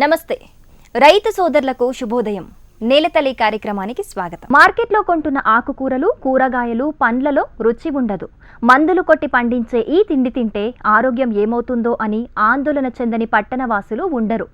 నమస్తే. రైతు సోదరులకు శుభోదయం. నేలతల్లి కార్యక్రమానికి స్వాగతం. మార్కెట్లో కొంటున్న ఆకుకూరలు కూరగాయలు పండ్లలో రుచి ఉండదు. మందులు కొట్టి పండించే ఈ తిండి తింటే ఆరోగ్యం ఏమవుతుందో అని ఆందోళన చెందని పట్టణవాసులు ఉండరు.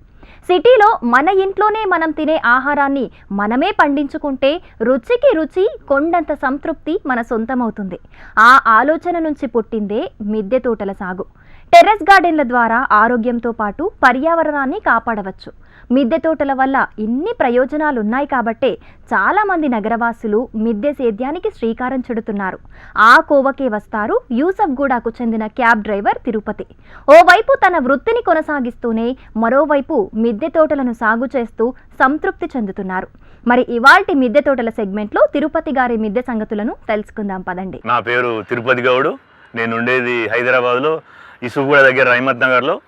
సిటీలో మన ఇంట్లోనే మనం తినే ఆహారాన్ని మనమే పండించుకుంటే రుచికి రుచి కొండంత సంతృప్తి మన సొంతమవుతుంది. ఆ ఆలోచన నుంచి పుట్టిందే మిద్దె తోటల సాగు. టెర్రస్ గార్డెన్ల ద్వారా ఆరోగ్యంతో పాటు పర్యావరణాన్ని కాపాడవచ్చు. మిద్దె తోటల వల్ల ఇన్ని ప్రయోజనాలు ఉన్నాయి కాబట్టే చాలామంది నగరవాసులు మిద్దె సేద్యానికి శ్రీకారం చుడుతున్నారు. ఆ కోవకే వస్తారు యూసఫ్గూడకు చెందిన క్యాబ్ డ్రైవర్ తిరుపతి. ఓవైపు తన వృత్తిని కొనసాగిస్తూనే మరోవైపు మిద్దె తోటలను సాగు చేస్తూ సంతృప్తి చెందుతున్నారు. మరి ఇవాల్టి మిద్దె తోటల సెగ్మెంట్లో తిరుపతి గారి మిద్దె సంగతులను తెలుసుకుందాం పదండి. నా పేరు తిరుపతి గౌడు. నేనుండేది హైదరాబాద్లో. ఇసుగూడ దగ్గర రహమత్ నగర్లో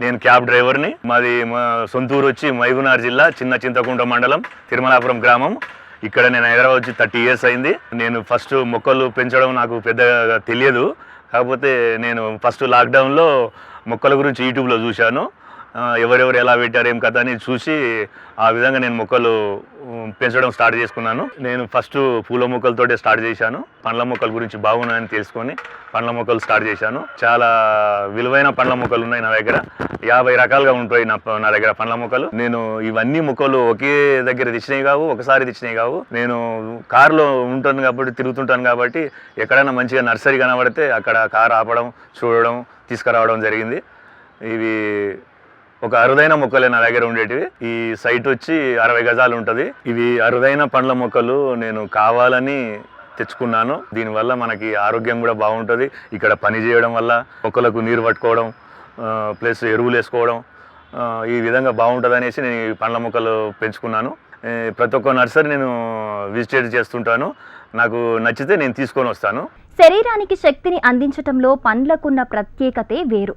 నేను క్యాబ్ డ్రైవర్ని. మాది మా సొంతూరు వచ్చి మైగునార్ జిల్లా చిన్న చింతకుంట మండలం తిరుమలాపురం గ్రామం. ఇక్కడ నేను హైదరాబాద్ వచ్చి థర్టీ ఇయర్స్ అయింది. నేను ఫస్ట్ మొక్కలు పెంచడం నాకు పెద్దగా తెలియదు. కాకపోతే నేను ఫస్ట్ లాక్డౌన్లో మొక్కల గురించి యూట్యూబ్లో చూశాను. ఎవరెవరు ఎలా పెట్టారు ఏం కథ అని చూసి ఆ విధంగా నేను మొక్కలు పెంచడం స్టార్ట్ చేసుకున్నాను. నేను ఫస్ట్ పూల మొక్కలతోటే స్టార్ట్ చేశాను. పండ్ల మొక్కల గురించి బాగున్నాయని తెలుసుకొని పండ్ల మొక్కలు స్టార్ట్ చేశాను. చాలా విలువైన పండ్ల మొక్కలు ఉన్నాయి నా దగ్గర. యాభై రకాలుగా ఉంటాయి నా నా దగ్గర పండ్ల మొక్కలు. నేను ఇవన్నీ మొక్కలు ఒకే దగ్గర తెచ్చినాయి కావు ఒకసారి తెచ్చినాయి కావు. నేను కారులో ఉంటాను కాబట్టి తిరుగుతుంటాను కాబట్టి ఎక్కడైనా మంచిగా నర్సరీ కనబడితే అక్కడ కారు ఆపడం చూడడం తీసుకురావడం జరిగింది. ఇవి ఒక అరుదైన మొక్కలే నా దగ్గర ఉండేటివి. ఈ సైట్ వచ్చి అరవై గజాలు ఉంటుంది. ఇవి అరుదైన పండ్ల మొక్కలు నేను కావాలని తెచ్చుకున్నాను. దీనివల్ల మనకి ఆరోగ్యం కూడా బాగుంటుంది. ఇక్కడ పని చేయడం వల్ల మొక్కలకు నీరు పట్టుకోవడం ప్లస్ ఎరువులు వేసుకోవడం ఈ విధంగా బాగుంటుంది అనేసి నేను ఈ పండ్ల మొక్కలు పెంచుకున్నాను. ప్రతి ఒక్క నర్సరీ నేను విజిటేట్ చేస్తుంటాను. నాకు నచ్చితే నేను తీసుకొని వస్తాను. శరీరానికి శక్తిని అందించటంలో పండ్లకున్న ప్రత్యేకతే వేరు.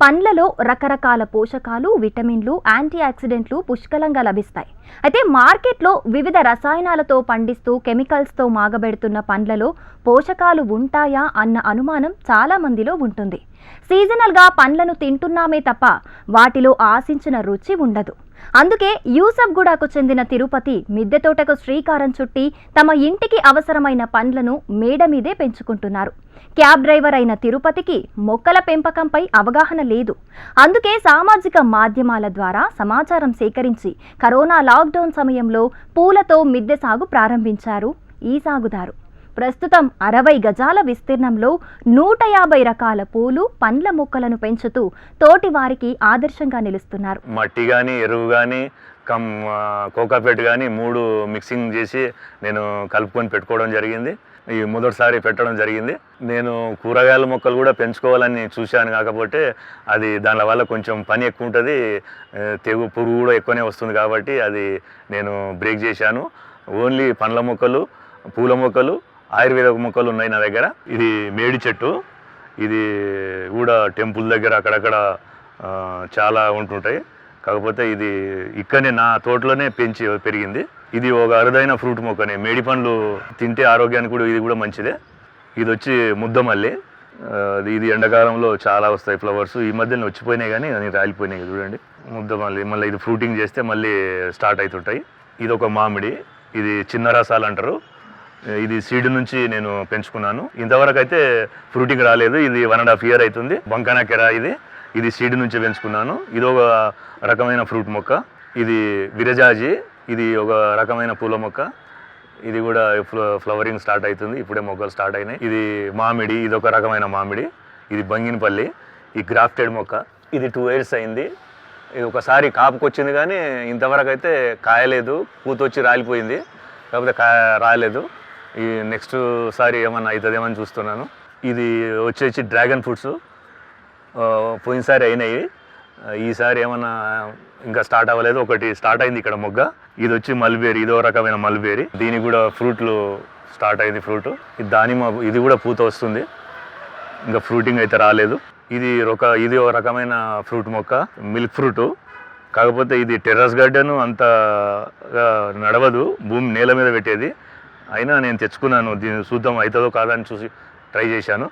పండ్లలో రకరకాల పోషకాలు విటమిన్లు యాంటీ ఆక్సిడెంట్లు పుష్కలంగా లభిస్తాయి. అయితే మార్కెట్లో వివిధ రసాయనాలతో పండిస్తూ కెమికల్స్తో మాగబెడుతున్న పండ్లలో పోషకాలు ఉంటాయా అన్న అనుమానం చాలా మందిలో ఉంటుంది. సీజనల్గా పండ్లను తింటున్నామే తప్ప వాటిలో ఆశించిన రుచి ఉండదు. అందుకే యూసఫ్గూడకు చెందిన తిరుపతి మిద్దె తోటకు శ్రీకారం చుట్టి తమ ఇంటికి అవసరమైన పండ్లను మేడ మీదే పెంచుకుంటున్నారు. క్యాబ్ డ్రైవర్ అయిన తిరుపతికి మొక్కల పెంపకంపై అవగాహన లేదు. అందుకే సామాజిక మాధ్యమాల ద్వారా సమాచారం సేకరించి కరోనా లాక్డౌన్ సమయంలో పూలతో మిద్దె సాగు ప్రారంభించారు. ఈ సాగుదారు ప్రస్తుతం అరవై గజాల విస్తీర్ణంలో నూట యాభై రకాల పూలు పండ్ల మొక్కలను పెంచుతూ తోటి వారికి ఆదర్శంగా నిలుస్తున్నారు. మట్టి కానీ ఎరువు కానీ కమ్ కోకాపేట్ కానీ మూడు మిక్సింగ్ చేసి నేను కలుపుకొని పెట్టుకోవడం జరిగింది. ఈ మొదటిసారి పెట్టడం జరిగింది. నేను కూరగాయల మొక్కలు కూడా పెంచుకోవాలని చూశాను కాకపోతే అది దాని వల్ల కొంచెం పని ఎక్కువ ఉంటుంది. తెగు పురుగు కూడా ఎక్కువనే వస్తుంది కాబట్టి అది నేను బ్రేక్ చేశాను. ఓన్లీ పండ్ల మొక్కలు పూల మొక్కలు ఆయుర్వేద మొక్కలు ఉన్నాయి నా దగ్గర. ఇది మేడి చెట్టు. ఇది కూడా టెంపుల్ దగ్గర అక్కడక్కడ చాలా ఉంటుంటాయి. కాకపోతే ఇది ఇక్కడనే నా తోటలోనే పెంచి పెరిగింది. ఇది ఒక అరుదైన ఫ్రూట్ మొక్కనే. మేడి పండ్లు తింటే ఆరోగ్యానికి కూడా ఇది కూడా మంచిదే. ఇది వచ్చి ముద్దమల్లి. ఇది ఎండాకాలంలో చాలా వస్తాయి ఫ్లవర్స్. ఈ మధ్యన వచ్చిపోయినాయి కానీ అది రాలిపోయినాయి చూడండి. ముద్దమల్లి మళ్ళీ ఇది ఫ్రూటింగ్ చేస్తే మళ్ళీ స్టార్ట్ అవుతుంటాయి ఇది ఒక మామిడి. ఇది చిన్న రసాలు అంటారు. ఇది సీడ్ నుంచి నేను పెంచుకున్నాను. ఇంతవరకు అయితే ఫ్రూటింగ్ రాలేదు. ఇది వన్ అండ్ హాఫ్ ఇయర్ అవుతుంది. బంకానా కెరా ఇది. ఇది సీడ్ నుంచి పెంచుకున్నాను. ఇది ఒక రకమైన ఫ్రూట్ మొక్క. ఇది విరజాజి. ఇది ఒక రకమైన పూల మొక్క. ఇది కూడా ఫ్లవరింగ్ స్టార్ట్ అవుతుంది. ఇప్పుడే మొక్కలు స్టార్ట్ అయినాయి. ఇది మామిడి. ఇది ఒక రకమైన మామిడి. ఇది బంగినపల్లి. ఈ గ్రాఫ్టెడ్ మొక్క. ఇది టూ ఇయర్స్ అయింది. ఇది ఒకసారి కాపుకొచ్చింది కానీ ఇంతవరకు అయితే కాయలేదు. పూత వచ్చి రాలిపోయింది. కాకపోతే కాయ రాలేదు. ఈ నెక్స్ట్ సారి ఏమన్నా అవుతుందేమని చూస్తున్నాను. ఇది వచ్చేసి డ్రాగన్ ఫ్రూట్స్. పోయినసారి అయినాయి. ఈసారి ఏమన్నా ఇంకా స్టార్ట్ అవ్వలేదు. ఒకటి స్టార్ట్ అయింది ఇక్కడ మొగ్గ. ఇది వచ్చి మల్బేరి. ఇదో రకమైన మల్బేరి. దీనికి కూడా ఫ్రూట్లు స్టార్ట్ అయింది ఫ్రూట్. ఇది దానిమ్మ ఇది కూడా పూత వస్తుంది. ఇంకా ఫ్రూటింగ్ అయితే రాలేదు. ఇది ఒక ఇది ఒక రకమైన ఫ్రూట్ మొక్క. Milk fruit. కాకపోతే ఇది టెర్రస్ గార్డెన్ అంత నడవదు. భూమి నేల మీద పెట్టేది. అయినా నేను తెచ్చుకున్నాను. దీన్ని చూద్దాం అవుతుందో కాదని చూసి ట్రై చేశాను.